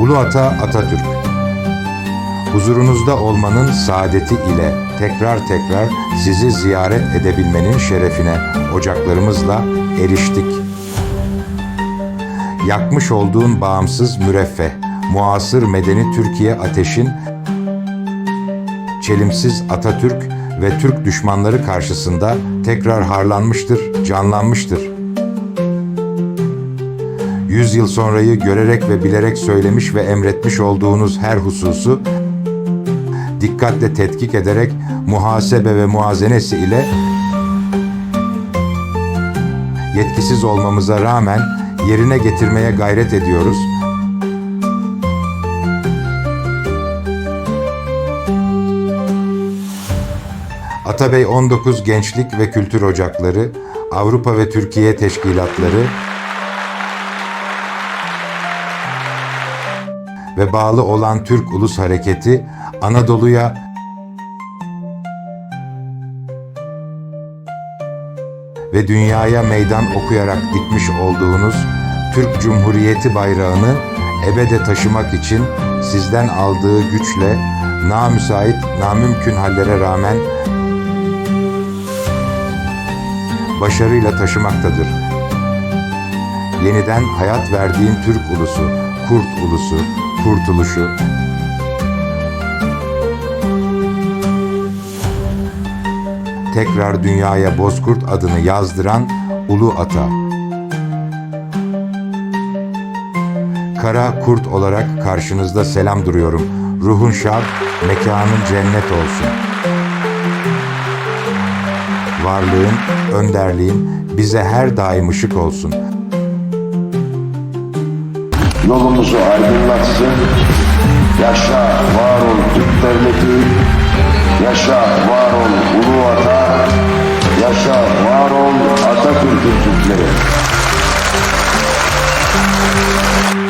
Ulu Ata Atatürk Huzurunuzda olmanın saadeti ile tekrar tekrar sizi ziyaret edebilmenin şerefine ocaklarımızla eriştik. Yakmış olduğun bağımsız müreffeh, muasır medeni Türkiye ateşin çelimsiz Atatürk ve Türk düşmanları karşısında tekrar harlanmıştır, canlanmıştır. Yüz yıl sonrayı görerek ve bilerek söylemiş ve emretmiş olduğunuz her hususu dikkatle tetkik ederek muhasebe ve muazenesi ile yetkisiz olmamıza rağmen yerine getirmeye gayret ediyoruz. Atabey 19 Gençlik ve Kültür Ocakları, Avrupa ve Türkiye Teşkilatları ve bağlı olan Türk Ulus Hareketi Anadolu'ya ve dünyaya meydan okuyarak dikmiş olduğunuz Türk Cumhuriyeti bayrağını ebede taşımak için sizden aldığı güçle namüsait, namümkün hallere rağmen başarıyla taşımaktadır. Yeniden hayat verdiğin Türk ulusu, Kurt ulusu, kurtuluşu, tekrar dünyaya Bozkurt adını yazdıran Ulu Ata. Kara kurt olarak karşınızda selam duruyorum. Ruhun şad, mekanın cennet olsun. Varlığın, önderliğin bize her daim ışık olsun yolumuzu aydınlatsın. Yaşa var ol Türk devleti, yaşa var ol Ulu Vatan, yaşa var ol Atatürk'ün Türkleri.